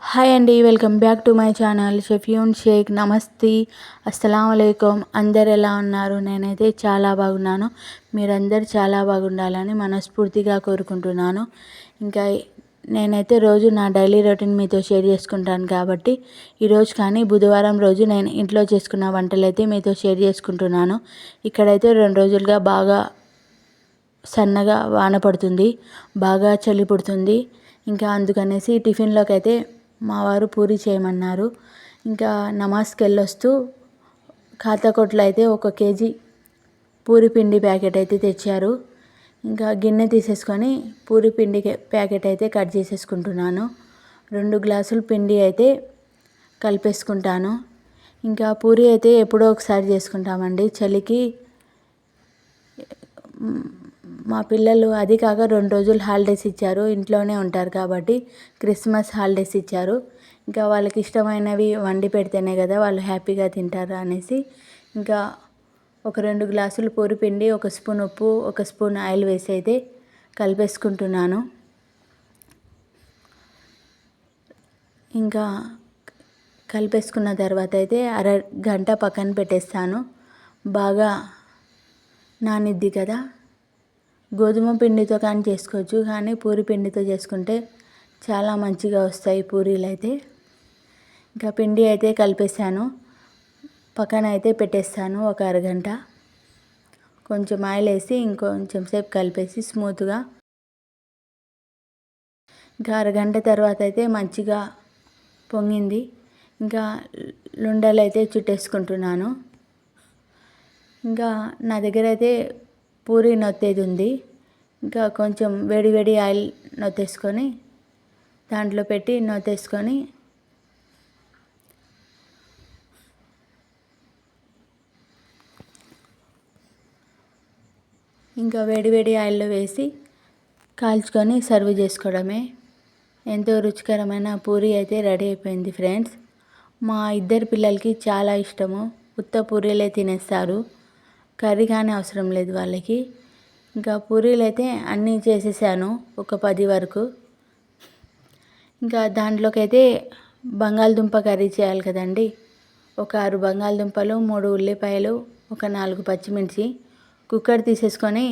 Hi అండి welcome back to my channel Shefyun Shaik. నమస్తే. అస్సలం అయికం అందరు ఎలా ఉన్నారు? నేనైతే చాలా బాగున్నాను. మీరందరు చాలా బాగుండాలని మనస్ఫూర్తిగా కోరుకుంటున్నాను. ఇంకా నేనైతే రోజు నా డైలీ రొటీన్ మీతో షేర్ చేసుకుంటాను కాబట్టి ఈరోజు కానీ బుధవారం రోజు నేను ఇంట్లో చేసుకున్న వంటలైతే మీతో షేర్ చేసుకుంటున్నాను. ఇక్కడైతే రెండు రోజులుగా బాగా సన్నగా వాన పడుతుంది బాగా చలి పుడుతుంది. ఇంకా అందుకనేసి టిఫిన్లోకి అయితే మా వారు పూరి చేయమన్నారు. ఇంకా నమాజ్కి వెళ్ళొస్తూ ఖాతాకొట్లో అయితే ఒక కేజీ పూరి పిండి ప్యాకెట్ అయితే తెచ్చారు. ఇంకా గిన్నె తీసేసుకొని పూరి పిండి ప్యాకెట్ అయితే కట్ చేసేసుకుంటున్నాను. రెండు గ్లాసులు పిండి అయితే కలిపేసుకుంటాను. ఇంకా పూరి అయితే ఎప్పుడో ఒకసారి చేసుకుంటామండి. చలికి మా పిల్లలు అది కాక రెండు రోజులు హాలిడేస్ ఇచ్చారు. ఇంట్లోనే ఉంటారు కాబట్టి క్రిస్మస్ హాలిడేస్ ఇచ్చారు. ఇంకా వాళ్ళకి ఇష్టమైనవి వండి పెడితేనే కదా వాళ్ళు హ్యాపీగా తింటారు అనేసి ఇంకా ఒక రెండు గ్లాసులు పిండి ఒక స్పూన్ ఉప్పు ఒక స్పూన్ ఆయిల్ వేసి అయితే కలిపేసుకుంటున్నాను. ఇంకా కలిపేసుకున్న తర్వాత అయితే అర గంట పక్కన పెట్టేస్తాను. బాగా నానిద్ది కదా. గోధుమ పిండితో కానీ చేసుకోవచ్చు కానీ పూరి పిండితో చేసుకుంటే చాలా మంచిగా వస్తాయి పూరీలు అయితే. ఇంకా పిండి అయితే కలిపేసాను పక్కన అయితే పెట్టేస్తాను ఒక అరగంట. కొంచెం ఆయిల్ వేసి ఇంకొంచెం సేపు కలిపేసి స్మూత్గా. ఇంకా అరగంట తర్వాత అయితే మంచిగా పొంగింది. ఇంకా లుండలు అయితే చుట్టేసుకుంటున్నాను. ఇంకా నా దగ్గర అయితే పూరి నొత్తేది ఉంది. ఇంకా కొంచెం వేడివేడి ఆయిల్ నొత్తేసుకొని దాంట్లో పెట్టి నొత్తేసుకొని ఇంకా వేడివేడి ఆయిల్లో వేసి కాల్చుకొని సర్వ్ చేసుకోవడమే. ఎంతో రుచికరమైన పూరి అయితే రెడీ అయిపోయింది ఫ్రెండ్స్. మా ఇద్దరు పిల్లలకి చాలా ఇష్టము. ఉత్త పూరీలే తినేస్తారు. కర్రీ కానీ అవసరం లేదు వాళ్ళకి. ఇంకా పూరీలు అయితే అన్నీ చేసేసాను ఒక పది వరకు. ఇంకా దాంట్లోకి అయితే బంగాళదుంప కర్రీ చేయాలి కదండి. ఒక ఆరు బంగాళదుంపలు మూడు ఉల్లిపాయలు ఒక నాలుగు పచ్చిమిర్చి. కుక్కర్ తీసేసుకొని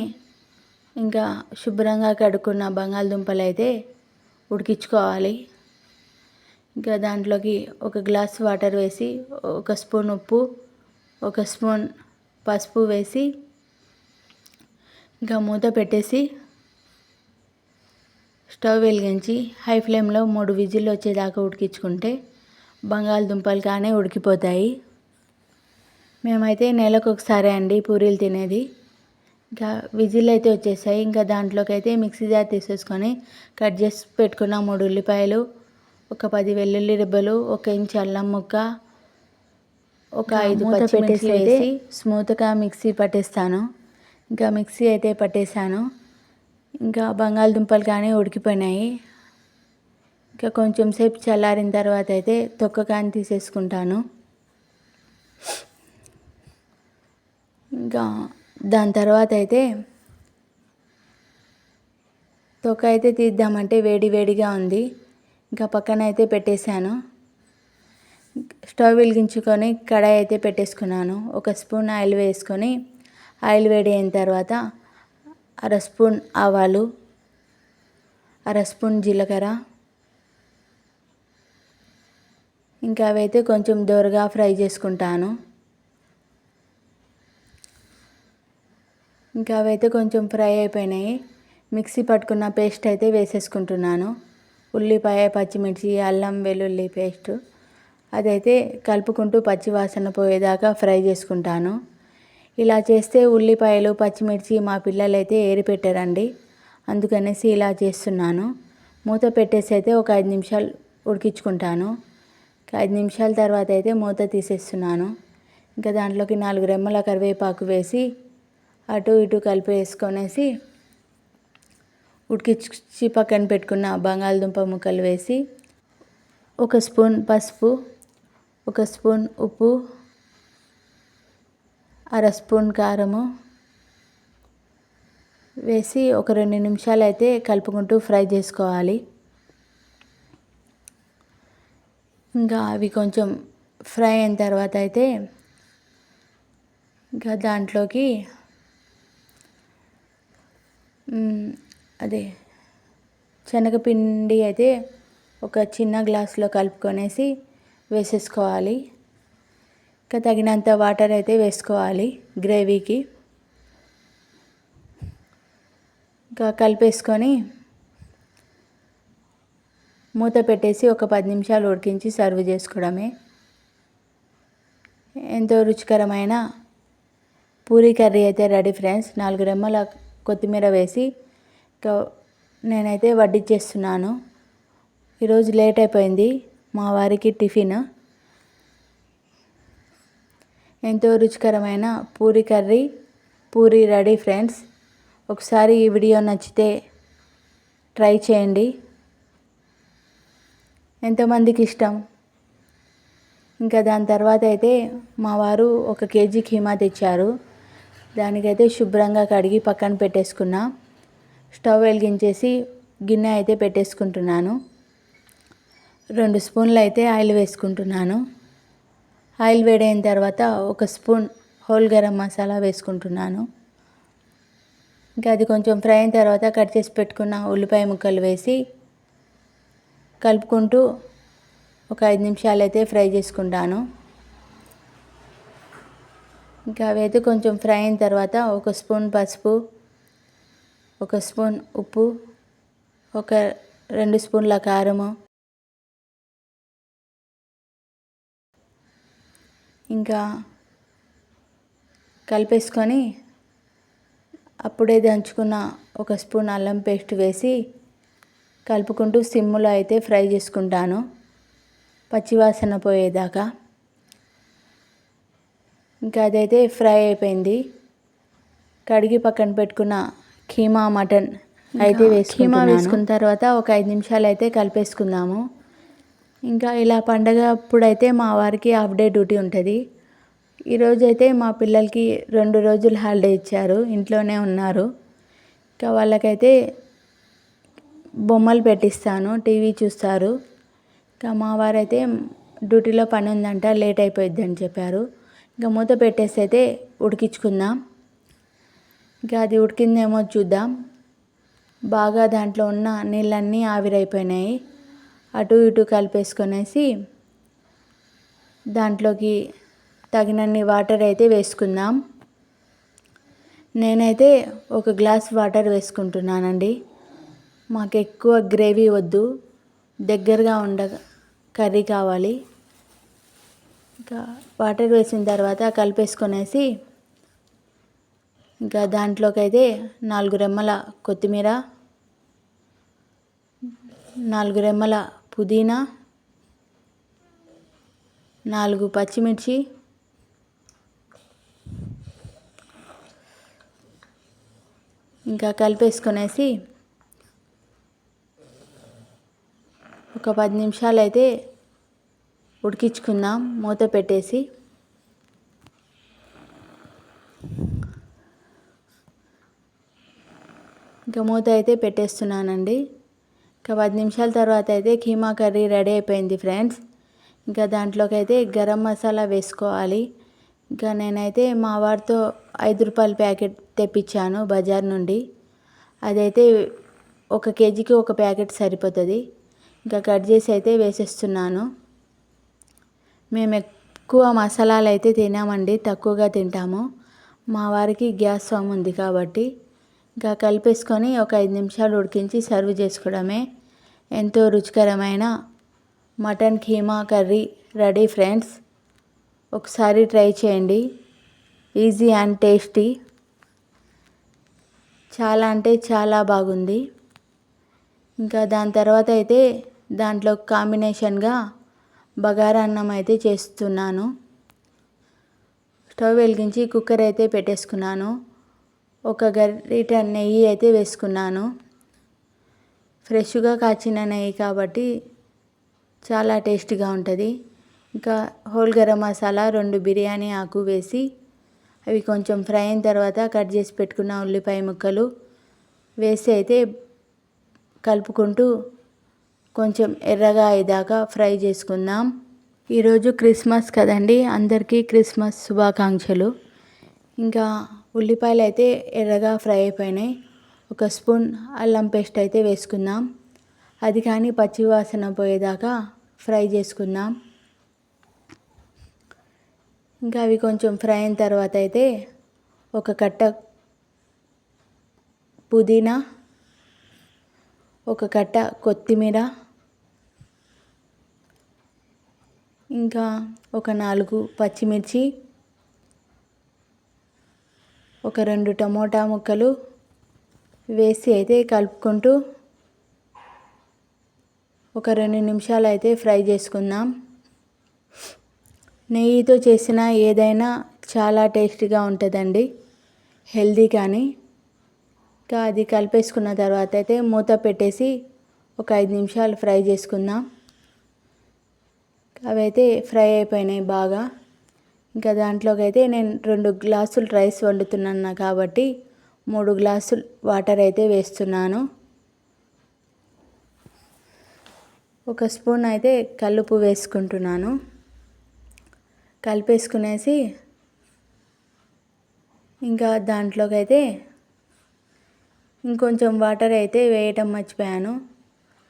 ఇంకా శుభ్రంగా కడుక్కున్న బంగాళదుంపలు అయితే ఉడికించుకోవాలి. ఇంకా దాంట్లోకి ఒక గ్లాస్ వాటర్ వేసి ఒక స్పూన్ ఉప్పు ఒక స్పూన్ పసుపు వేసి ఇంకా మూత పెట్టేసి స్టవ్ వెలిగించి హై ఫ్లేమ్లో మూడు విజిల్లు వచ్చేదాకా ఉడికించుకుంటే బంగాళదుంపలు కానీ ఉడికిపోతాయి. మేమైతే నెలకు ఒకసారి అండి పూరీలు తినేది. ఇంకా విజిల్ అయితే వచ్చేసాయి. ఇంకా దాంట్లోకి అయితే మిక్సీ జార్ తీసేసుకొని కట్ చేసి పెట్టుకున్న మూడు ఉల్లిపాయలు ఒక పది వెల్లుల్లి రిబ్బలు ఒక ఇంచు అల్లం ముక్క ఒక ఐదు పచ్చిమిర్చి వేసి స్మూత్గా మిక్సీ పట్టేస్తాను. ఇంకా మిక్సీ అయితే పట్టేశాను. ఇంకా బంగాళదుంపలు కానీ ఉడికిపోయినాయి. ఇంకా కొంచెం సేపు చల్లారిన తర్వాత అయితే తొక్క కానీ తీసేసుకుంటాను. ఇంకా దాని తర్వాత అయితే తొక్క అయితే తీద్దామంటే వేడి వేడిగా ఉంది. ఇంకా పక్కన అయితే పెట్టేశాను. స్టవ్ వెలిగించుకొని కడాయి అయితే పెట్టేసుకున్నాను. ఒక స్పూన్ ఆయిల్ వేసుకొని ఆయిల్ వేడి అయిన తర్వాత అర స్పూన్ ఆవాలు అర స్పూన్ జీలకర్ర. ఇంకా అవైతే కొంచెం దోరగా ఫ్రై చేసుకుంటాను. ఇంకా అవైతే కొంచెం ఫ్రై అయిపోయినాయి. మిక్సీ పట్టుకున్న పేస్ట్ అయితే వేసేసుకుంటున్నాను. ఉల్లిపాయ పచ్చిమిర్చి అల్లం వెల్లుల్లి పేస్టు. అదైతే కలుపుకుంటూ పచ్చివాసన పోయేదాకా ఫ్రై చేసుకుంటాను. ఇలా చేస్తే ఉల్లిపాయలు పచ్చిమిర్చి మా పిల్లలైతే ఏరిపెట్టారండి అందుకనేసి ఇలా చేస్తున్నాను. మూత పెట్టేసి అయితే ఒక ఐదు నిమిషాలు ఉడికించుకుంటాను. ఐదు నిమిషాల తర్వాత అయితే మూత తీసేస్తున్నాను. ఇంకా దాంట్లోకి నాలుగు రెమ్మల కరివేపాకు వేసి అటు ఇటు కలిపి వేసుకొనేసి ఉడికించి పక్కన పెట్టుకున్న బంగాళదుంప ముక్కలు వేసి ఒక స్పూన్ పసుపు ఒక స్పూన్ ఉప్పు అర స్పూన్ కారము వేసి ఒక రెండు నిమిషాలు అయితే కలుపుకుంటూ ఫ్రై చేసుకోవాలి. ఇంకా అవి కొంచెం ఫ్రై అయిన తర్వాత అయితే ఇంకా దాంట్లోకి అదే శనగపిండి అయితే ఒక చిన్న గ్లాస్లో కలుపుకొనేసి వేసేసుకోవాలి. ఇంకా తగినంత వాటర్ అయితే వేసుకోవాలి గ్రేవీకి. ఇంకా కలిపేసుకొని మూత పెట్టేసి ఒక పది నిమిషాలు ఉడికించి సర్వ్ చేసుకోవడమే. ఎంతో రుచికరమైన పూరీ కర్రీ అయితే రెడీ ఫ్రెండ్స్. నాలుగు రెమ్మల కొత్తిమీర వేసి ఇంకా నేనైతే వడ్డిచ్చేస్తున్నాను. ఈరోజు లేట్ అయిపోయింది. మా వారికి టిఫిన్. ఎంతో రుచికరమైన puri curry puri ready friends. ఒకసారి ఈ వీడియో నచ్చితే ట్రై చేయండి. ఎంతమందికి ఇష్టం. ఇంకా దాని తర్వాత అయితే మా వారు ఒక కేజీ కీమా తెచ్చారు. దానికైతే శుభ్రంగా కడిగి పక్కన పెట్టేసుకున్నా. స్టవ్ వెలిగించేసి గిన్నె అయితే పెట్టేసుకుంటున్నాను. రెండు స్పూన్లు అయితే ఆయిల్ వేసుకుంటున్నాను. ఆయిల్ వేడైన తర్వాత ఒక స్పూన్ హోల్ గరం మసాలా వేసుకుంటున్నాను. ఇంకా అది కొంచెం ఫ్రై అయిన తర్వాత కట్ చేసి పెట్టుకున్న ఉల్లిపాయ ముక్కలు వేసి కలుపుకుంటూ ఒక ఐదు నిమిషాలు అయితే ఫ్రై చేసుకుంటాను. ఇంకా అవి అయితే కొంచెం ఫ్రై అయిన తర్వాత ఒక స్పూన్ పసుపు ఒక స్పూన్ ఉప్పు ఒక రెండు స్పూన్ల కారము ఇంకా కలిపేసుకొని అప్పుడే దంచుకున్న ఒక స్పూన్ అల్లం పేస్ట్ వేసి కలుపుకుంటూ సిమ్లో అయితే ఫ్రై చేసుకుంటాను. పచ్చివాసన పోయేదాకా. ఇంకా అదైతే ఫ్రై అయిపోయింది. కడిగి పక్కన పెట్టుకున్న కీమా మటన్ అయితే కీమా వేసుకున్న తర్వాత ఒక ఐదు నిమిషాలు అయితే కలిపేసుకుందాము. ఇంకా ఇలా పండగ అప్పుడైతే మా వారికి హాఫ్ డే డ్యూటీ ఉంటుంది. ఈరోజైతే మా పిల్లలకి రెండు రోజులు హాలిడే ఇచ్చారు ఇంట్లోనే ఉన్నారు. ఇంకా వాళ్ళకైతే బొమ్మలు పెట్టిస్తాను టీవీ చూస్తారు. ఇంకా మా వారైతే డ్యూటీలో పని ఉందంట లేట్ అయిపోయింది అని చెప్పారు. ఇంకా మూత పెట్టేసి అయితే ఉడికించుకుందాం. ఇంకా అది ఉడికిందేమో చూద్దాం. బాగా దాంట్లో ఉన్న నీళ్ళన్నీ ఆవిరైపోయినాయి. అటు ఇటు కలిపేసుకొనేసి దాంట్లోకి తగినన్ని వాటర్ అయితే వేసుకుందాం. నేనైతే ఒక గ్లాస్ వాటర్ వేసుకుంటున్నానండి. మాకు ఎక్కువ గ్రేవీ వద్దు. దగ్గరగా ఉండ కర్రీ కావాలి. ఇంకా వాటర్ వేసిన తర్వాత కలిపేసుకొనేసి ఇంకా దాంట్లోకి అయితే నాలుగు రెమ్మల కొత్తిమీర నాలుగు రెమ్మల పుదీనా నాలుగు పచ్చిమిర్చి ఇంకా కలిపేసుకునేసి ఒక పది నిమిషాలు అయితే ఉడికించుకుందాం మూత పెట్టేసి. ఇంకా మూత అయితే పెట్టేస్తున్నానండి. ఇంకా పది నిమిషాల తర్వాత అయితే కీమా కర్రీ రెడీ అయిపోయింది ఫ్రెండ్స్. ఇంకా దాంట్లోకి అయితే గరం మసాలా వేసుకోవాలి. ఇంకా నేనైతే మా వారితో ఐదు రూపాయల ప్యాకెట్ తెప్పించాను బజార్ నుండి. అదైతే ఒక కేజీకి ఒక ప్యాకెట్ సరిపోతుంది. ఇంకా కట్ చేసి అయితే వేసేస్తున్నాను. మేము ఎక్కువ మసాలాలు అయితే తినామండి తక్కువగా తింటాము. మా వారికి గ్యాస్ ఫామ్ ఉంది కాబట్టి. ఇంకా కలిపేసుకొని ఒక ఐదు నిమిషాలు ఉడికించి సర్వ్ చేసుకోవడమే ఎంతో రుచికరమైన mutton keema curry. Ready friends? ఒకసారి ట్రై చేయండి. Easy and tasty. చాలా అంటే చాలా బాగుంది. ఇంకా దాని తర్వాత అయితే దాంట్లో కాంబినేషన్గా బగారా అన్నం అయితే చేస్తున్నాను. స్టవ్ వెలిగించి కుక్కర్ అయితే పెట్టేసుకున్నాను. ఒక గరిట నెయ్యి అయితే వేసుకున్నాను. ఫ్రెష్గా కాచిన నెయ్యి కాబట్టి చాలా టేస్టీగా ఉంటుంది. ఇంకా హోల్ గరం మసాలా రెండు బిర్యానీ ఆకు వేసి అవి కొంచెం ఫ్రై అయిన తర్వాత కట్ చేసి పెట్టుకున్న ఉల్లిపాయ ముక్కలు వేసి అయితే కలుపుకుంటూ కొంచెం ఎర్రగా అయ్యేదాకా ఫ్రై చేసుకుందాం. ఈరోజు క్రిస్మస్ కదండి అందరికీ క్రిస్మస్ శుభాకాంక్షలు. ఇంకా ఉల్లిపాయలు అయితే ఎర్రగా ఫ్రై అయిపోయినాయి. ఒక స్పూన్ అల్లం పేస్ట్ అయితే వేసుకుందాం. అది కానీ పచ్చి వాసన పోయేదాకా ఫ్రై చేసుకుందాం. ఇంకా అవి కొంచెం ఫ్రై అయిన తర్వాత అయితే ఒక కట్ట పుదీనా ఒక కట్ట కొత్తిమీర ఇంకా ఒక నాలుగు పచ్చిమిర్చి ఒక రెండు టమోటా ముక్కలు వేసి అయితే కలుపుకుంటూ ఒక రెండు నిమిషాలు అయితే ఫ్రై చేసుకుందాం. నెయ్యితో చేసిన ఏదైనా చాలా టేస్టీగా ఉంటుందండి హెల్దీ కానీ. ఇంకా అది కలిపేసుకున్న తర్వాత అయితే మూత పెట్టేసి ఒక ఐదు నిమిషాలు ఫ్రై చేసుకుందాం. అవి అయితే ఫ్రై అయిపోయినాయి బాగా. ఇంకా దాంట్లోకి అయితే నేను రెండు గ్లాసులు రైస్ వండుతున్నాను కాబట్టి మూడు గ్లాసులు వాటర్ అయితే వేస్తున్నాను. ఒక స్పూన్ అయితే కల్లుపు వేసుకుంటున్నాను. కలిపేసుకునేసి ఇంకా దాంట్లోకి అయితే ఇంకొంచెం వాటర్ అయితే వేయటం మర్చిపోయాను.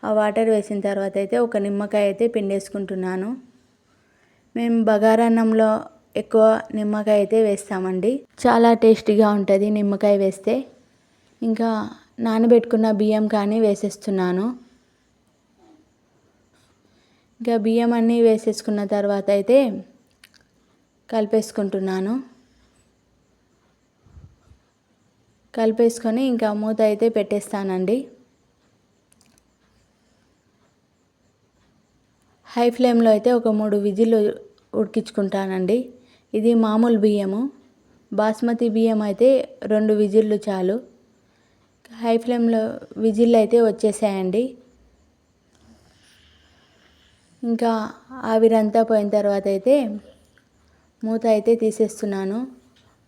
ఆ వాటర్ వేసిన తర్వాత అయితే ఒక నిమ్మకాయ అయితే పిండేసుకుంటున్నాను. మేము బగారన్నంలో ఎక్కువ నిమ్మకాయ అయితే వేస్తామండి. చాలా టేస్టీగా ఉంటుంది నిమ్మకాయ వేస్తే. ఇంకా నానబెట్టుకున్న బియ్యం కానీ వేసేస్తున్నాను. ఇంకా బియ్యం అన్నీ వేసేసుకున్న తర్వాత అయితే కలిపేసుకుంటున్నాను. కలిపేసుకొని ఇంకా మూత అయితే పెట్టేస్తానండి. హై ఫ్లేమ్లో అయితే ఒక మూడు విజిల్లు ఉడికించుకుంటానండి. ఇది మామూలు బియ్యము. బాస్మతి బియ్యం అయితే రెండు విజిల్లు చాలు. హై ఫ్లేమ్లో విజిల్లు అయితే వచ్చేసాయండి. ఇంకా ఆవిరంతా పోయిన తర్వాత అయితే మూత అయితే తీసేస్తున్నాను.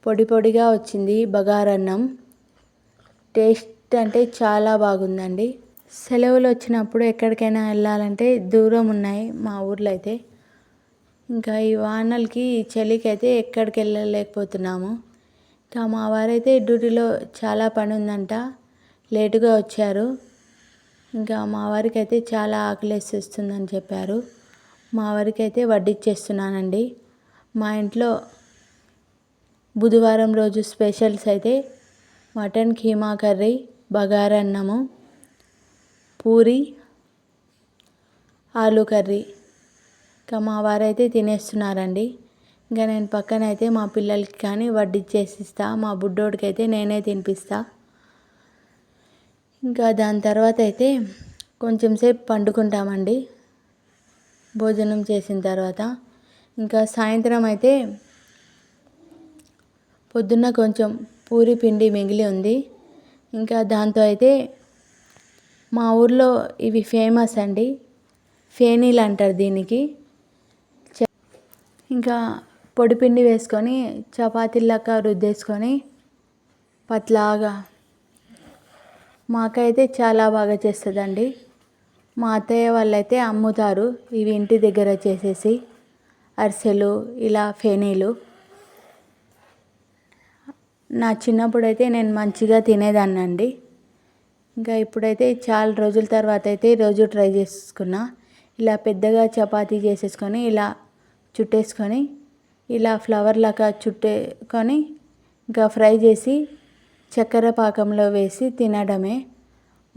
పొడి పొడిగా వచ్చింది బగారన్నం. టేస్ట్ అంటే చాలా బాగుందండి. సెలవులు వచ్చినప్పుడు ఎక్కడికైనా వెళ్ళాలంటే దూరం ఉన్నాయి మా ఊర్లో అయితే. ఇంకా ఈ వానలకి చలికి అయితే ఎక్కడికి వెళ్ళలేకపోతున్నాము ఇంకా మా వారైతే డ్యూటీలో చాలా పని ఉందంట లేటుగా వచ్చారు. ఇంకా మా వారికి అయితే చాలా ఆకలేసేస్తుందని చెప్పారు. మా వారికి అయితే వడ్డిచ్చేస్తున్నానండి. మా ఇంట్లో బుధవారం రోజు స్పెషల్స్ అయితే మటన్ కీమా కర్రీ బగారన్నము పూరి ఆలు కర్రీ. ఇంకా మా వారైతే తినేస్తున్నారండి. ఇంకా నేను పక్కన అయితే మా పిల్లలకి కానీ వడ్డిచ్చేసిస్తా. మా బుడ్డోడికి అయితే నేనే తినిపిస్తా. ఇంకా దాని తర్వాత అయితే కొంచెం సేపు పండుకుంటామండి. భోజనం చేసిన తర్వాత. ఇంకా సాయంత్రం అయితే పొద్దున్న కొంచెం పూరి పిండి మిగిలి ఉంది. ఇంకా దాంతో అయితే మా ఊర్లో ఇవి ఫేమస్ అండి. ఫేనీలు అంటారు దీనికి. ఇంకా పొడిపిండి వేసుకొని చపాతీలాగా రుద్దేసుకొని పట్లాగా. మాకైతే చాలా బాగా చేస్తుందండి. మా అత్తయ్య వాళ్ళైతే అమ్ముతారు ఇవి ఇంటి దగ్గర చేసేసి. అరిసెలు ఇలా ఫేనీలు. నా చిన్నప్పుడు అయితే నేను మంచిగా తినేదాన్ని అండి ఇంకా ఇప్పుడైతే చాలా రోజుల తర్వాత అయితే రోజు ట్రై చేసుకున్నా. ఇలా పెద్దగా చపాతీ చేసేసుకొని ఇలా చుట్టేసుకొని ఇలా ఫ్లవర్ లాగా చుట్టేకొని ఇంకా ఫ్రై చేసి చక్కెర పాకంలో వేసి తినడమే.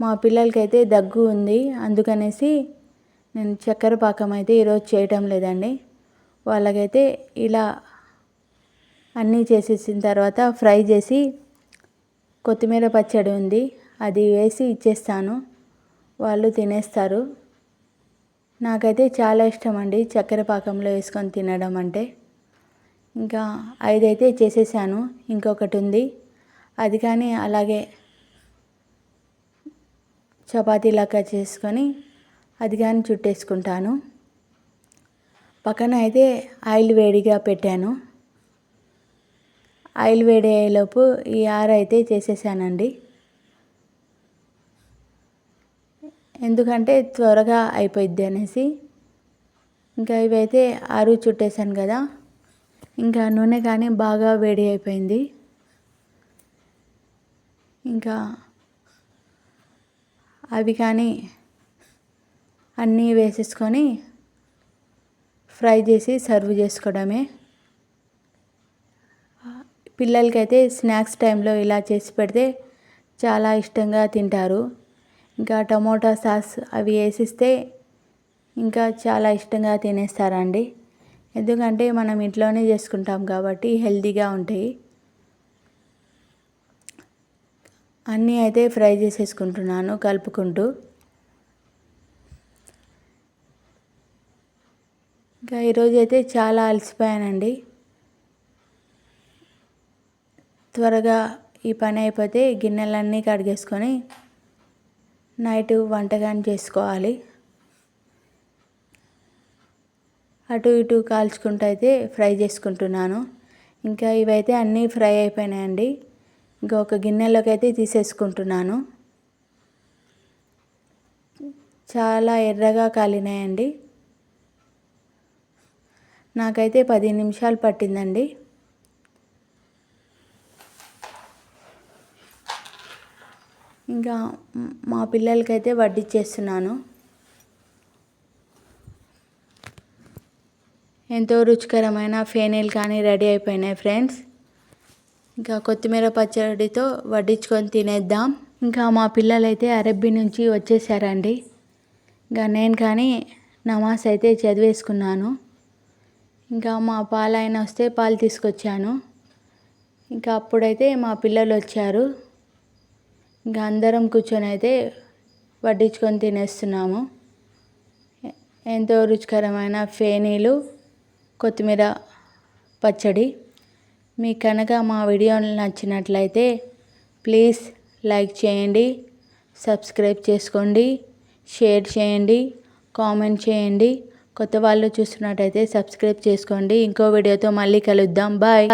మా పిల్లలకైతే దగ్గు ఉంది. అందుకనేసి నేను చక్కెర పాకం అయితే ఈరోజు చేయటం లేదండి. వాళ్ళకైతే ఇలా అన్నీ చేసేసిన తర్వాత ఫ్రై చేసి కొత్తిమీర పచ్చడి ఉంది. అది వేసి ఇచ్చేస్తాను. వాళ్ళు తినేస్తారు. నాకైతే చాలా ఇష్టం అండి చక్కెర పాకంలో వేసుకొని తినడం అంటే. ఇంకా ఐదైతే చేసేసాను ఇంకొకటి ఉంది. అది కానీ అలాగే చపాతీలాగా చేసుకొని అది కానీ చుట్టేసుకుంటాను. పక్కన అయితే ఆయిల్ వేడిగా పెట్టాను. ఆయిల్ వేడి అయ్యేలోపు ఈ ఆరు అయితే చేసేసానండి. ఎందుకంటే త్వరగా అయిపోయిద్ది అనేసి. ఇంకా ఇవైతే ఆరు చుట్టేసాను కదా. ఇంకా నూనె కానీ బాగా వేడి అయిపోయింది. ఇంకా అవి కానీ అన్నీ వేసేసుకొని ఫ్రై చేసి సర్వ్ చేసుకోవడమే. పిల్లలకైతే స్నాక్స్ టైంలో ఇలా చేసి పెడితే చాలా ఇష్టంగా తింటారు. ఇంకా టమోటా సాస్ అవి వేసిస్తే ఇంకా చాలా ఇష్టంగా తినేస్తారండి. ఎందుకంటే మనం ఇంట్లోనే చేసుకుంటాం కాబట్టి హెల్తీగా ఉంటాయి. అన్నీ అయితే ఫ్రై చేసేసుకుంటున్నాను కలుపుకుంటూ. ఇంకా ఈరోజు అయితే చాలా అలసిపోయానండి. త్వరగా ఈ పని అయిపోతే గిన్నెలన్నీ కడిగేసుకొని నైట్ వంటకాన్ని చేసుకోవాలి. అటు ఇటు కాల్చుకుంటూ అయితే ఫ్రై చేసుకుంటున్నాను. ఇంకా ఇవైతే అన్నీ ఫ్రై అయిపోయినాయండి. ఇంకా ఒక గిన్నెలోకి అయితే తీసేసుకుంటున్నాను. చాలా ఎర్రగా కాలినాయండి. నాకైతే పది నిమిషాలు పట్టిందండి. ఇంకా మా పిల్లలకైతే వడ్డిచ్చేస్తున్నాను. ఎంతో రుచికరమైన ఫేనీలు కానీ రెడీ అయిపోయినాయి ఫ్రెండ్స్. ఇంకా కొత్తిమీర పచ్చడితో వడ్డించుకొని తినేద్దాం. ఇంకా మా పిల్లలైతే అరబ్బీ నుంచి వచ్చేసారండి. ఇంకా నేను కానీ నమాజ్ అయితే చదివేసుకున్నాను. ఇంకా మా పాలైన వస్తే పాలు తీసుకొచ్చాను. ఇంకా అప్పుడైతే మా పిల్లలు వచ్చారు. ఇంకా అందరం కూర్చొని అయితే వడ్డించుకొని తినేస్తున్నాము. ఎంతో రుచికరమైన ఫేనీలు కొత్తిమీర పచ్చడి. మీకు కనుక మా వీడియో నచ్చినట్లయితే ప్లీజ్ లైక్ చేయండి సబ్స్క్రైబ్ చేసుకోండి షేర్ చేయండి కామెంట్ చేయండి. కొత్త వాళ్ళు చూస్తున్నట్టయితే సబ్స్క్రైబ్ చేసుకోండి. ఇంకో వీడియోతో మళ్ళీ కలుద్దాం. బాయ్.